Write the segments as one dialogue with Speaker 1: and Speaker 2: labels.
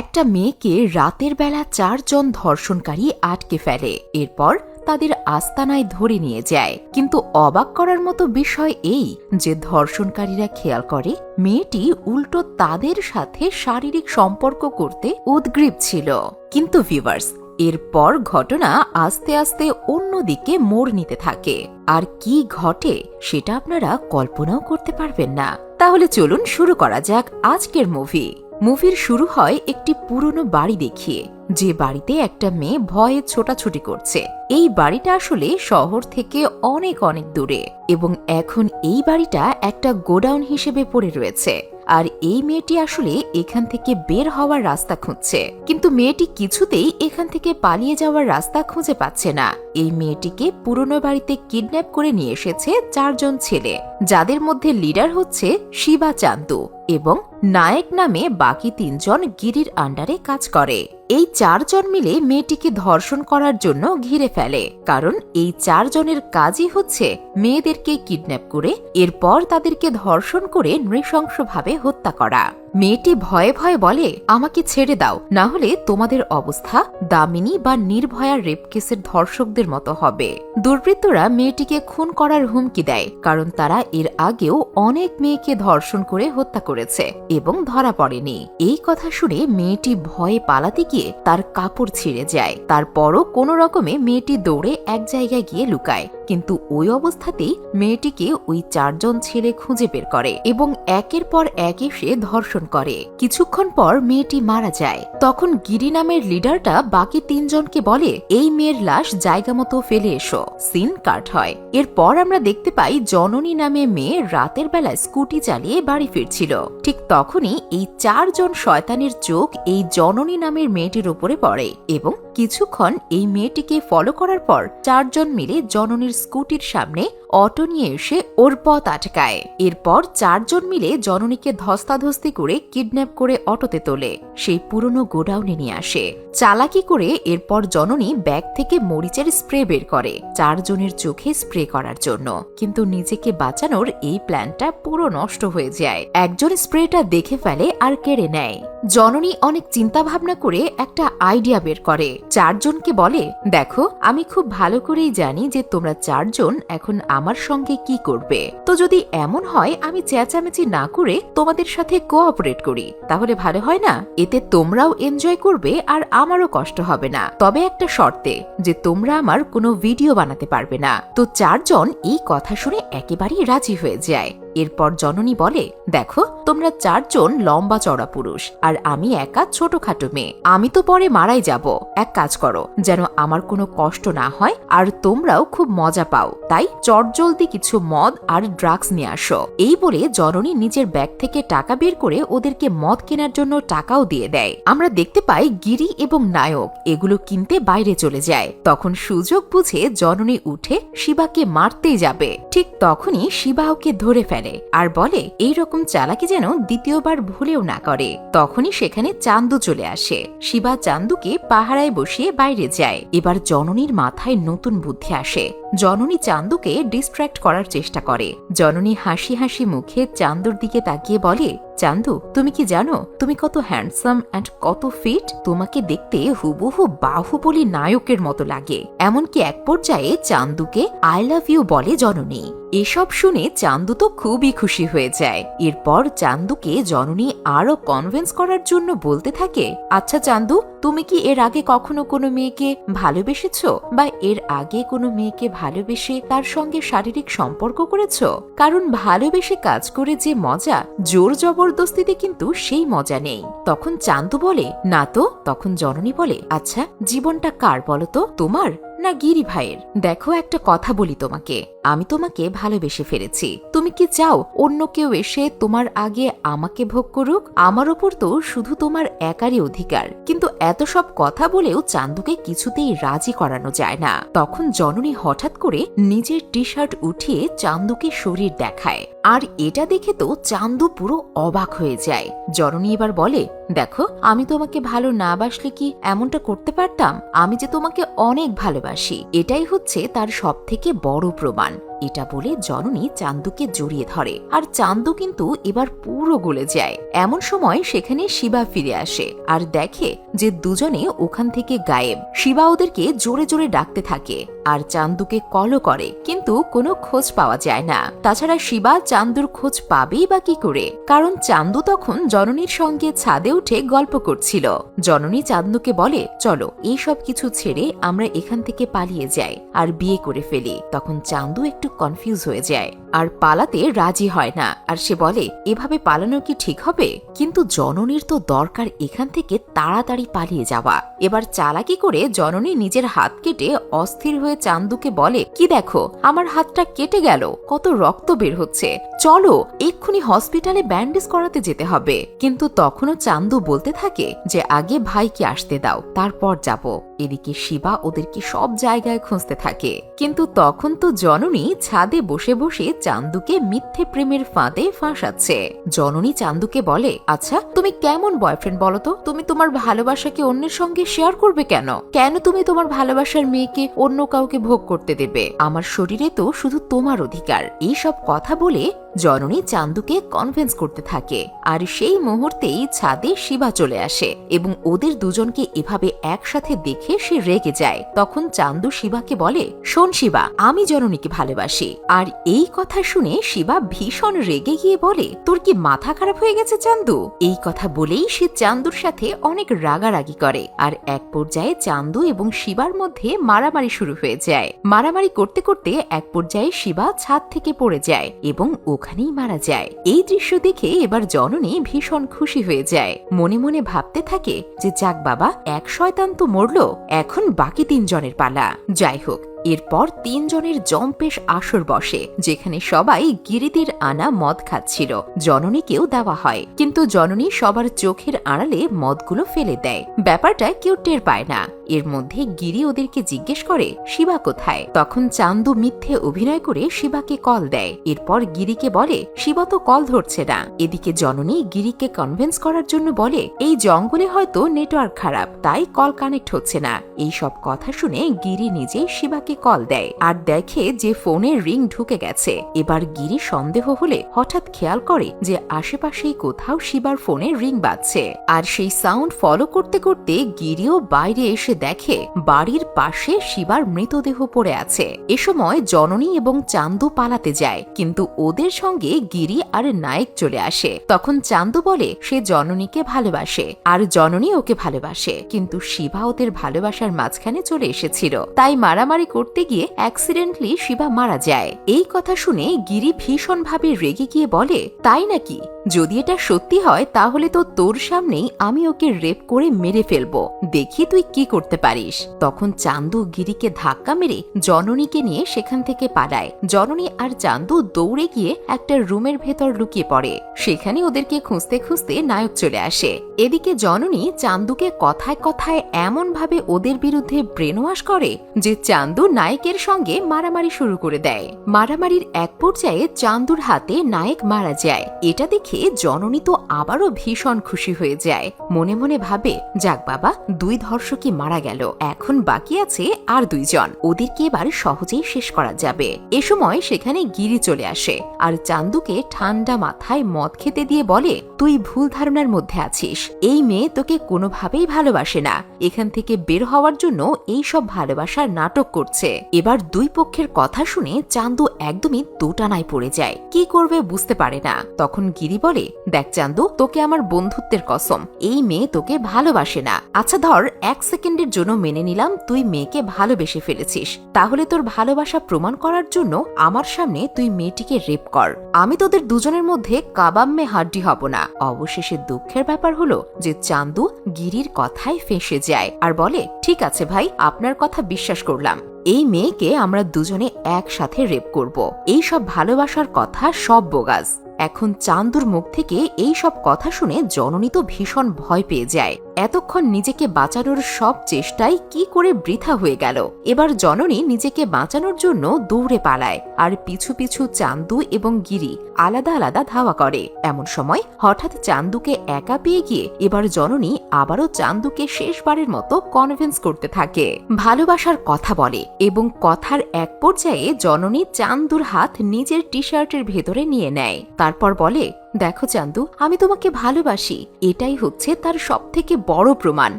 Speaker 1: একটা মেয়েকে রাতের বেলা চারজন ধর্ষণকারী আটকে ফেলে। এরপর তাদের আস্তানায় ধরে নিয়ে যায়। কিন্তু অবাক করার মতো বিষয় এই যে ধর্ষণকারীরা খেয়াল করে, মেয়েটি উল্টো তাদের সাথে শারীরিক সম্পর্ক করতে উদ্গ্রীব ছিল। কিন্তু ভিভার্স এরপর ঘটনা আস্তে আস্তে অন্যদিকে মোড় নিতে থাকে। আর কি ঘটে সেটা আপনারা কল্পনাও করতে পারবেন না। তাহলে চলুন শুরু করা যাক আজকের মুভি মুভির শুরু হয় একটি পুরনো বাড়ি দেখিয়ে, যে বাড়িতে একটা মেয়ে ভয়ে ছোটাছুটি করছে। এই বাড়িটা আসলে শহর থেকে অনেক অনেক দূরে এবং এখন এই বাড়িটা একটা গোডাউন হিসেবে পড়ে রয়েছে। আর এই মেয়েটি আসলে এখান থেকে বের হওয়ার রাস্তা খুঁজছে। কিন্তু মেয়েটি কিছুতেই এখান থেকে পালিয়ে যাওয়ার রাস্তা খুঁজে পাচ্ছে না। এই মেয়েটিকে পুরনো বাড়িতে কিডন্যাপ করে নিয়ে এসেছে চারজন ছেলে, যাদের মধ্যে লিডার হচ্ছে শিবা চান্দু এবং নায়ক নামে বাকি তিনজন গিরির আন্ডারে কাজ করে। এই চারজন মিলে মেয়েটিকে ধর্ষণ করার জন্য ঘিরে ফেলে, কারণ এই চারজনের কাজই হচ্ছে মেয়েদেরকে কিডন্যাপ করে, এরপর তাদেরকে ধর্ষণ করে নৃশংসভাবে হত্যা করা মেয়েটি ভয়ে ভয়ে বলে, আমাকে ছেড়ে দাও। না হলে তোমাদের অবস্থা দামিনী বা নির্ভয়া রেপ কেসের ধর্ষকদের মতো হবে। দুর্বৃত্তরা মেয়েটিকে খুন করার হুমকি দেয়, কারণ তারা এর আগেও অনেক মেয়েকে ধর্ষণ করে হত্যা করেছে এবং ধরা পড়েনি। এই কথা শুনে মেয়েটি ভয়ে পালাতে গিয়ে তার কাপড় ছিঁড়ে যায়। তারপরও কোনো রকমে মেয়েটি দৌড়ে এক জায়গায় গিয়ে লুকায়। কিন্তু ওই অবস্থাতেই মেয়েটিকে ওই চারজন ছেলে খুঁজে বের করে এবং একের পর এক এসে ধর্ষণ করে। কিছুক্ষণ পর মেয়েটি মারা যায়। তখন গিরি নামের লিডারটা বাকি তিনজনকে বলে, এই মেয়ের লাশ জায়গা মতো ফেলে এসো, সিন কাট হয়। এরপর আমরা দেখতে পাই জননী নামে মেয়ে রাতের বেলায় স্কুটি চালিয়ে বাড়ি ফিরছিল। ঠিক তখনই এই চারজন শয়তানের চোখ এই জননী নামের মেয়েটির উপরে পড়ে এবং কিছুক্ষণ এই মেয়েটিকে ফলো করার পর চারজন মিলে জননীর স্কুটির সামনে অটো নিয়ে এসে ওর পথ আটকায়। এরপর চারজন মিলে জননীকে ধস্তাধস্তি করে কিডন্যাপ করে অটোতে তোলে। সেই পুরনো গোডাউনে নিয়ে আসে। চালাকি করে এরপর জননী ব্যাগ থেকে মরিচের স্প্রে বের করে। চারজনের চোখে স্প্রে করার জন্য। কিন্তু নিজেকে বাঁচানোর এই প্ল্যানটা পুরো নষ্ট হয়ে যায়। একজন স্প্রেটা দেখে ফেলে আর কেড়ে নেয়। জননী অনেক চিন্তা ভাবনা করে একটা আইডিয়া বের করে। চারজনকে বলে, দেখো, আমি খুব ভালো করেই জানি যে তোমরা চারজন এখন আমার সঙ্গে কি করবে। তো যদি এমন হয়, আমি চেঁচামেচি না করে তোমাদের সাথে কোঅপারেট করি। তাহলে ভালো হয় না? এতে তোমরাও এনজয় করবে আর আমারও কষ্ট হবে না। তবে একটা শর্তে, যে তোমরা আমার কোনো ভিডিও বানাতে পারবে না। তো চারজন এই কথা শুনে একেবারেই রাজি হয়ে যায়। এরপর জননী বলে, দেখো, তোমরা চারজন লম্বা চড়া পুরুষ, আর আমি একা ছোটখাটো মেয়ে। আমি তো পরে মারাই যাব। এক কাজ করো, যেন আমার কোনো কষ্ট না হয়, আর তোমরাও খুব মজা পাও। তাই চটজলদি কিছু মদ আর ড্রাগস নিয়ে আসো। এই বলে জননী নিজের ব্যাগ থেকে টাকা বের করে ওদেরকে মদ কেনার জন্য টাকাও দিয়ে দেয়। আমরা দেখতে পাই গিরি এবং নায়ক, এগুলো কিনতে বাইরে চলে যায়। তখন সুযোগ বুঝে জননী উঠে শিবাকে মারতেই যাবে। ঠিক তখনই শিবা ওকে ধরে ফেলে। আর বলে, এই রকম চালাকি যেন দ্বিতীয়বার ভুলেও না করে। তখনই সেখানে চান্দু চলে আসে। শিবা চান্দুকে পাহারায় বসিয়ে বাইরে যায়। এবার জননীর মাথায় নতুন বুদ্ধি আসে। জননী চান্দুকে ডিস্ট্র্যাক্ট করার চেষ্টা করে। জননী হাসি হাসি মুখে চান্দুর দিকে তাকিয়ে বলে, চান্দু, তুমি কি জানো? তুমি কত হ্যান্ডসাম অ্যান্ড কত ফিট তোমাকে দেখতে হুবহু বাহুবলী নায়কের মতো লাগে। এমনকি এক পর্যায়ে চান্দুকে আই লাভ ইউ বলে জননী। এসব শুনে চান্দু তো খুবই খুশি হয়ে যায়। এরপর চান্দুকে জননী আরও কনভিন্স করার জন্য বলতে থাকে আচ্ছা চান্দু, তুমি কি এর আগে কখনো কোনো মেয়েকে ভালোবেসেছ? বা এর আগে কোনো মেয়েকে ভালোবেসে তার সঙ্গে শারীরিক সম্পর্ক করেছ? কারণ ভালোবেসে কাজ করে যে মজা, জোর জবরদস্তিতে কিন্তু সেই মজা নেই। তখন চান্দু বলে, না তো? তখন জননী বলে আচ্ছা জীবনটা কার বলতো তোমার? না গিরি ভাইয়ের? দেখো একটা কথা বলি তোমাকে। আমি তোমাকে ভালোবেসে ফেলেছি। তুমি কি চাও অন্য কেউ এসে তোমার আগে আমাকে ভোগ করুক? আমার ওপর তো শুধু তোমার একারই অধিকার। কিন্তু এত সব কথা বলেও চান্দুকে কিছুতেই রাজি করানো যায় না। তখন জননী হঠাৎ করে নিজের টি শার্ট উঠিয়ে চান্দুকে শরীর দেখায়। আর এটা দেখে তো চান্দু পুরো অবাক হয়ে যায়। জননী এবার বলে দেখো, আমি তোমাকে ভালো না বাসলে কি এমনটা করতে পারতাম? আমি যে তোমাকে অনেক ভালোবাসি, এটাই হচ্ছে তার সব থেকে বড় প্রমাণ। এটা বলে জননী চান্দুকে জড়িয়ে ধরে। আর চান্দু কিন্তু এবার পুরো গলে যায়। এমন সময় সেখানে শিবা ফিরে আসে আর দেখে যে দুজনে ওখান থেকে গায়েব। শিবা ওদেরকে জোরে জোরে ডাকতে থাকে আর চান্দুকে কলও করে। কিন্তু কোনো খোঁজ পাওয়া যায় না। তাছাড়া শিবা চান্দুর খোঁজ পাবেই বা কি করে? কারণ চান্দু তখন জননীর সঙ্গে ছাদে উঠে গল্প করছিল। জননী চান্দুকে বলে, চলো, এই সব কিছু ছেড়ে আমরা এখান থেকে পালিয়ে যাই আর বিয়ে করে ফেলি। তখন চান্দু একটু কনফিউজ হয়ে যায়। আর পালাতে রাজি হয় না। আর সে বলে, এভাবে পালানো কি ঠিক হবে? কিন্তু জননীর তো দরকার এখান থেকে তাড়াতাড়ি পালিয়ে যাওয়া। এবার চালাকি করে জননী নিজের হাত কেটে অস্থির হয়ে চান্দুকে বলে, কি দেখো, আমার হাতটা কেটে গেল। কত রক্ত বের হচ্ছে। চলো, এক্ষুনি হসপিটালে ব্যান্ডেজ করাতে যেতে হবে। কিন্তু তখনও চান্দু বলতে থাকে যে, আগে ভাইকে আসতে দাও, তারপর যাব। এদিকে শিবা ওদেরকে সব জায়গায় খুঁজতে থাকে। কিন্তু তখন তো জননী ছাদে বসে বসে চান্দুকে মিথ্যে প্রেমের ফাঁদে ফাঁসাচ্ছে। জননী চান্দুকে বলে আচ্ছা তুমি কেমন বয়ফ্রেন্ড বলো তো? তুমি তোমার ভালোবাসাকে অন্যের সঙ্গে শেয়ার করবে কেন? কেন তুমি তোমার ভালোবাসার মেয়েকে অন্য কাউকে ভোগ করতে দেবে? আমার শরীরে তো শুধু তোমার অধিকার। এই সব কথা বলে জননী চান্দুকে কনভিন্স করতে থাকে। আর সেই মুহূর্তেই ছাদে শিবা চলে আসে এবং ওদের দুজনকে এভাবে একসাথে দেখে সে রেগে যায়। তখন চান্দু শিবাকে বলে, শোন শিবা, আমি জননীকে ভালোবাসি। আর এই কথা শুনে শিবা ভীষণ রেগে গিয়ে বলে, তোর কি মাথা খারাপ হয়ে গেছে চান্দু? এই কথা বলেই সে চান্দুর সাথে অনেক রাগারাগি করে। আর এক পর্যায়ে চান্দু এবং শিবার মধ্যে মারামারি শুরু হয়ে যায়। মারামারি করতে করতে এক পর্যায়ে শিবা ছাদ থেকে পড়ে যায় এবং ওখানেই মারা যায়। এই দৃশ্য দেখে এবার জননী ভীষণ খুশি হয়ে যায়। মনে মনে ভাবতে থাকে যে, যাক বাবা, এক শয়তান তো মরল, এখন বাকি তিনজনের পালা। যাই হোক এরপর তিনজনের জম্পেশ আসর বসে, যেখানে সবাই গিরিদের আনা মদ খাচ্ছিল। জননীকেও দেওয়া হয়। কিন্তু জননী সবার চোখের আড়ালে মদগুলো ফেলে দেয়। ব্যাপারটা কেউ টের পায় না। এর মধ্যে গিরি ওদেরকে জিজ্ঞেস করে, শিবা কোথায়? তখন চান্দু মিথ্যে অভিনয় করে শিবাকে কল দেয়। এরপর গিরিকে বলে, শিবা তো কল ধরছে না। এদিকে জননী গিরিকে কনভিন্স করার জন্য বলে, এই জঙ্গলে হয়তো নেটওয়ার্ক খারাপ, তাই কল কানেক্ট হচ্ছে না। এই সব কথা শুনে গিরি নিজে শিবাকে কল দেয় আর দেখে যে ফোনে রিং ঢুকে গেছে। এবার গিরি সন্দেহ হলে হঠাৎ খেয়াল করে যে আশেপাশেই কোথাও শিবার ফোনে রিং বাজছে। আর সেই সাউন্ড ফলো করতে করতে গিরিও বাইরে এসে দেখে বাড়ির পাশে শিবার মৃতদেহ পড়ে আছে। এ সময় জননী এবং চান্দু পালাতে যায়, কিন্তু ওদের সঙ্গে গিরি আর নায়ক চলে আসে। তখন চান্দু বলে, সে জননীকে ভালোবাসে, আর জননী ওকে ভালোবাসে। কিন্তু শিবা ওদের ভালোবাসার মাঝখানে চলে এসেছিল। তাই মারামারি করতে গিয়ে অ্যাক্সিডেন্টলি শিবা মারা যায়। এই কথা শুনে গিরি ভীষণভাবে রেগে গিয়ে বলে, তাই নাকি? যদি এটা সত্যি হয়, তাহলে তো তোর সামনেই আমি ওকে রেপ করে মেরে ফেলব। দেখি তুই কি করতে পারিস। তখন চান্দু গিরিকে ধাক্কা মেরে জননীকে নিয়ে সেখান থেকে পালায়। জননী আর চান্দু দৌড়ে গিয়ে একটা রুমের ভেতর লুকিয়ে পড়ে। সেখানে ওদেরকে খুঁজতে খুঁজতে নায়ক চলে আসে। এদিকে জননী চান্দুকে কথায় কথায় এমন ভাবে ওদের বিরুদ্ধে ব্রেনওয়াশ করে যে চান্দু নায়কের সঙ্গে মারামারি শুরু করে দেয়। মারামারির এক পর্যায়ে চান্দুর হাতে নায়ক মারা যায়। এটা দেখে জননী তো আবারও ভীষণ খুশি হয়ে যায়। মনে মনে ভাবে, যাক বাবা, দুই ধর্ষকই মারা গেল, এখন বাকি আছে আর দুইজন। ওদেরকে এবার সহজেই শেষ করা যাবে। এ সময় সেখানে গিরি চলে আসে আর চান্দুকে ঠান্ডা মাথায় মদ খেতে দিয়ে বলে, তুই ভুল ধারণার মধ্যে আছিস। এই মেয়ে তোকে কোনোভাবেই ভালোবাসে না। এখান থেকে বের হওয়ার জন্য এই সব ভালোবাসার নাটক করছে। এবার দুই পক্ষের কথা শুনে চান্দু একদমই দোটানায় পড়ে যায়। কি করবে বুঝতে পারে না। তখন গিরি বলে, দেখ চান্দু, তোকে আমার বন্ধুত্বের কসম। এই মেয়ে তোকে ভালোবাসে না। আচ্ছা ধর, এক সেকেন্ডের জন্য মেনে নিলাম তুই মেয়েকে ভালোবেসে ফেলেছিস। তাহলে তোর ভালোবাসা প্রমাণ করার জন্য আমার সামনে তুই মেয়েটিকে রেপ কর। আমি তোদের দুজনের মধ্যে কাবাম্মে হাড্ডি হব না। অবশেষে দুঃখের ব্যাপার হলো যে চান্দু গিরির কথায় ফেসে যায় আর বলে, ঠিক আছে ভাই, আপনার কথা বিশ্বাস করলাম। এই মেয়েকে আমরা দুজনে একসাথে রেপ করব। এই সব ভালোবাসার কথা সব বোগাস। এখন চান্দুর মুখ থেকে এই সব কথা শুনে জননী তো ভীষণ ভয় পেয়ে যায়। এতক্ষণ নিজেকে বাঁচানোর সব চেষ্টাই কি করে বৃথা হয়ে গেল। এবার জননী নিজেকে বাঁচানোর জন্য দৌড়ে পালায়, আর পিছু পিছু চান্দু এবং গিরি আলাদা আলাদা ধাওয়া করে। এমন সময় হঠাৎ চান্দুকে একা পেয়ে গিয়ে এবার জননী আবারও চান্দুকে শেষবারের মতো কনভিন্স করতে থাকে। ভালোবাসার কথা বলে এবং কথার এক পর্যায়ে জননী চান্দুর হাত নিজের টি শার্টের ভেতরে নিয়ে নেয়। তারপর বলে দেখো চান্দু, আমি তোমাকে ভালোবাসি। এটাই হচ্ছে তার সব থেকে বড় প্রমাণ।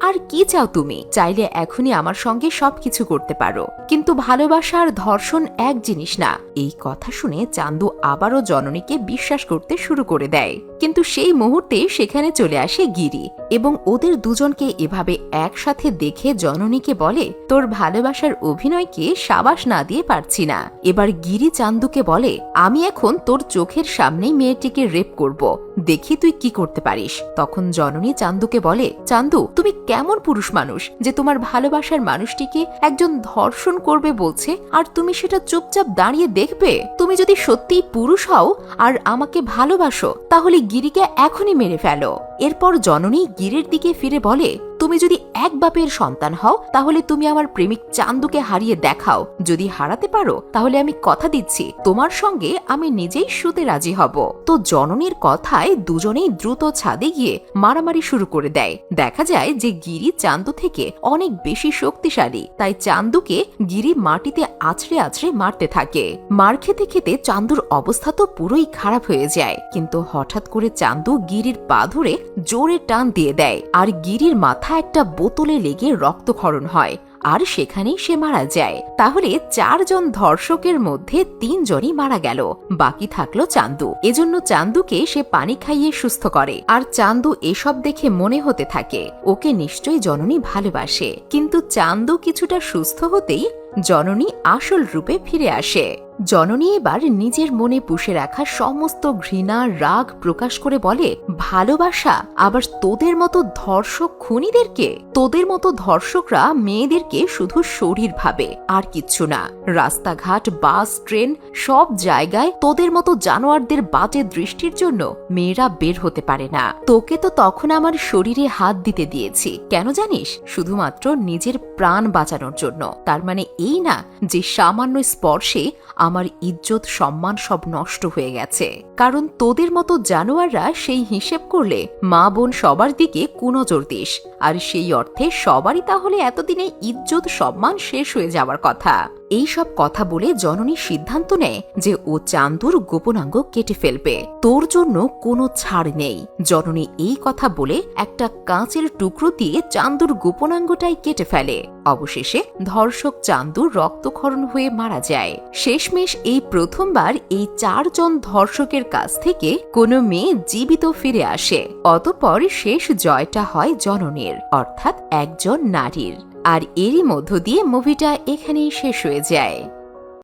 Speaker 1: আর কি চাও তুমি? চাইলে এখনই আমার সঙ্গে সবকিছু করতে পারো। কিন্তু ভালোবাসা আর ধর্ষণ এক জিনিস না। এই কথা শুনে চান্দু আবারও জননীকে বিশ্বাস করতে শুরু করে দেয়। কিন্তু সেই মুহূর্তে সেখানে চলে আসে গিরি এবং ওদের দুজনকে এভাবে একসাথে দেখে জননীকে বলে, তোর ভালোবাসার অভিনয়কে সাবাস না দিয়ে পারছি না। এবার গিরি চান্দুকে বলে, আমি এখন তোর চোখের সামনেই মেয়েটিকে রেপ করব। দেখি তুই কি করতে পারিস। তখন জননী চান্দুকে বলে, চান্দু, তুমি কেমন পুরুষ মানুষ যে তোমার ভালোবাসার মানুষটিকে একজন ধর্ষণ করবে বলছে, আর তুমি সেটা চুপচাপ দাঁড়িয়ে দেখবে? তুমি যদি সত্যিই পুরুষ হও আর আমাকে ভালোবাসো, তাহলে গিরিকে এখনই মেরে ফেলো। এরপর জননী গিরির দিকে ফিরে বলে, তুমি যদি এক বাপের সন্তান হও, তাহলে তুমি আমার প্রেমিক চান্দুকে হারিয়ে দেখাও। যদি হারাতে পারো, তাহলে আমি কথা দিচ্ছি। তোমার সঙ্গে আমি নিজেই শুতে রাজি হব। তো জননীর কথায় দুজনেই দ্রুত ছাদে গিয়ে মারামারি শুরু করে দেয়। দেখা যায় যে গিরি চান্দু থেকে অনেক বেশি শক্তিশালী, তাই চান্দুকে গিরি মাটিতে আছড়ে আছড়ে মারতে থাকে। মার খেতে খেতে চান্দুর অবস্থা তো পুরোই খারাপ হয়ে যায়। কিন্তু হঠাৎ করে চান্দু গিরির পা ধরে জোরে টান দিয়ে দেয়। আর গিরির মাথা একটা বোতলে লেগে রক্তক্ষরণ হয়, আর সেখানেই সে মারা যায়। তাহলে চারজন ধর্ষকের মধ্যে তিনজনই মারা গেল। বাকি থাকল চান্দু। এজন্য চান্দুকে সে পানি খাইয়ে সুস্থ করে। আর চান্দু এসব দেখে মনে হতে থাকে, ওকে নিশ্চয়ই জননী ভালোবাসে। কিন্তু চান্দু কিছুটা সুস্থ হতেই জননী আসল রূপে ফিরে আসে। জননী এবার নিজের মনে পুষে রাখা সমস্ত ঘৃণা, রাগ প্রকাশ করে বলে, ভালোবাসা, আবার তোদের মতো ধর্ষক খুনিদেরকে? তোদের মতো ধর্ষকরা মেয়েদেরকে শুধু শরীর ভাবে, আর কিচ্ছু না। রাস্তাঘাট, বাস, ট্রেন, সব জায়গায় তোদের মতো জানোয়ারদের বাজে দৃষ্টির জন্য মেয়েরা বের হতে পারে না। তোকে তো তখন আমার শরীরে হাত দিতে দিয়েছি। কেন জানিস? শুধুমাত্র নিজের প্রাণ বাঁচানোর জন্য। তার মানে এই না যে সামান্য স্পর্শে আমার ইজ্জত, সম্মান সব নষ্ট হয়ে গেছে। কারণ তোদের মতো জানোয়াররা সেই হিসেব করলে মা বোন সবার দিকে কুনজর দিস। আর সেই অর্থে সবারই তাহলে এতদিনে ইজ্জত, সম্মান শেষ হয়ে যাওয়ার কথা। এই সব কথা বলে জননী সিদ্ধান্ত নেয় যে ও চান্দুর গোপনাঙ্গ কেটে ফেলবে। তোর জন্য কোনো ছাড় নেই। জননী এই কথা বলে একটা কাঁচের টুকরো দিয়ে চান্দুর গোপনাঙ্গটাই কেটে ফেলে। অবশেষে ধর্ষক চান্দুর রক্তক্ষরণ হয়ে মারা যায়। শেষমেশ এই প্রথমবার এই চারজন ধর্ষকের কাছ থেকে কোনো মেয়ে জীবিত ফিরে আসে। অতপর শেষ জয়টা হয় জননীর, অর্থাৎ একজন নারীর। আর এরই মধ্য দিয়ে মুভিটা এখানেই শেষ হয়ে যায়।